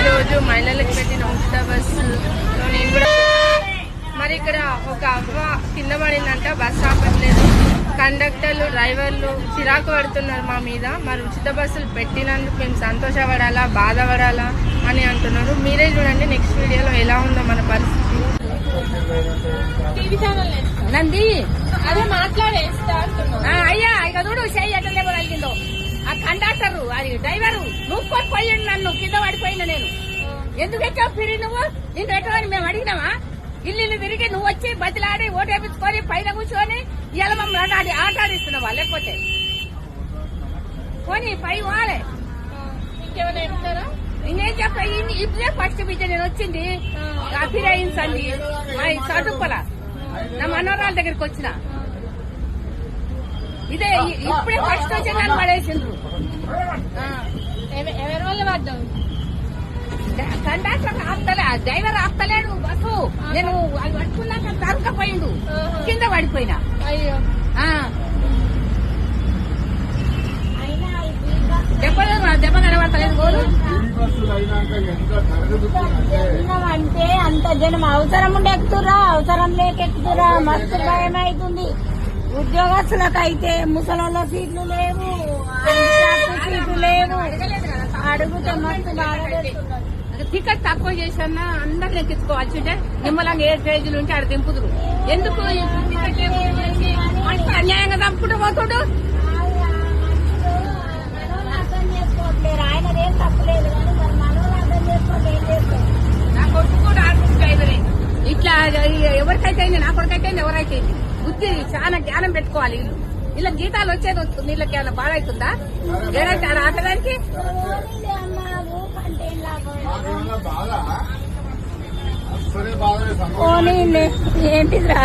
ఈరోజు మహిళలకు పెట్టిన ఉచిత బస్సులో నేను కూడా మరి ఇక్కడ ఒక అవ్వ కింద పడిందంట బస్ ఆపట్లేదు కండక్టర్లు డ్రైవర్లు చిరాకు పడుతున్నారు మా మీద. మరి ఉచిత బస్సులు పెట్టినందుకు మేము సంతోషపడాలా బాధపడాలా అని అంటున్నారు. మీరే చూడండి నెక్స్ట్ వీడియోలో ఎలా ఉందో మన పరిస్థితి. నంది! అదే మాట్లాడేస్తా అయ్యా ఇక చూడు చెయ్యి ఎట్లా లేవగలిగిందో ఆ కండక్టర్ అది డ్రైవరు నువ్వు పోయిండు నన్ను కింద ఎందుకు ఎక్కావు పిరి నువ్వు? నిన్ను ఎక్కవని మేము అడిగినామా? ఇల్లు ఇల్లు తిరిగి నువ్వు వచ్చి బతిలాడి ఓటేపించుకొని పైన కూర్చొని ఇలా మమ్మల్ని ఆడి ఆట ఆడిస్తున్నావా లేకపోతే? పోనీ పై వాలే. ఇంకేమైనా చెప్తారా? ఇంకేం చెప్ప ఇప్పుడే ఫస్ట్ బిడ్డ నేను వచ్చింది. అభిరాయించండి అండి మా చదువుకోల నా మనోరాల దగ్గరికి వచ్చిన. ఇదే ఇప్పుడే ఫస్ట్ వచ్చి నన్ను పడేసిండ్రు. ఎవరి వల్ల పడ్డావు? కండక్టర్ ఆపుతలే ఆ డ్రైవర్ ఆపుతలేడు బస్సు. నేను అది పట్టుకున్నాక తరకపోయిండు. కింద పడిపోయినా. అయ్యో. ఆ. దెబ్బలు దెబ్బ కనబడతలేదు గోలు అంటే అంత జనం అవసరం ఉండి ఎక్కుతురా అవసరం లేక ఎక్కుతురా మస్తు భయం అవుతుంది ఉద్యోగస్తులకు అయితే ముసలోళ్ళ సీట్లు లేవు సీట్లు లేవు. అడుగుతే మస్తు బాగా. టికెట్ తక్కువ చేసినా అందరు ఎక్కించుకోవచ్చు అంటే నిమ్మలంగా ఏ స్టేజ్లు ఉంటే ఆడ దింపుదురు. ఎందుకు టికెట్ అన్యాయంగా చంపుకుంటూ పోతుడు? నా కొడుకు కూడా డ్రైవరే. ఇట్లా ఎవరికైతే అయింది నా కొడుకైతే అయింది, ఎవరైతే అయింది. బుద్ధి చాలా జ్ఞానం పెట్టుకోవాలి వీళ్ళు. ఇలా జీతాలు వచ్చేది వస్తుంది వీళ్ళకి ఏమైనా బాధ అవుతుందా? ఏదైతే ఆటగానికి ఆటడానికి పోనీలే అమ్మా, ఊకంటే ఏం లాభం? బాగా అసలే బాగా పోనీలే ఏంటిదిరా?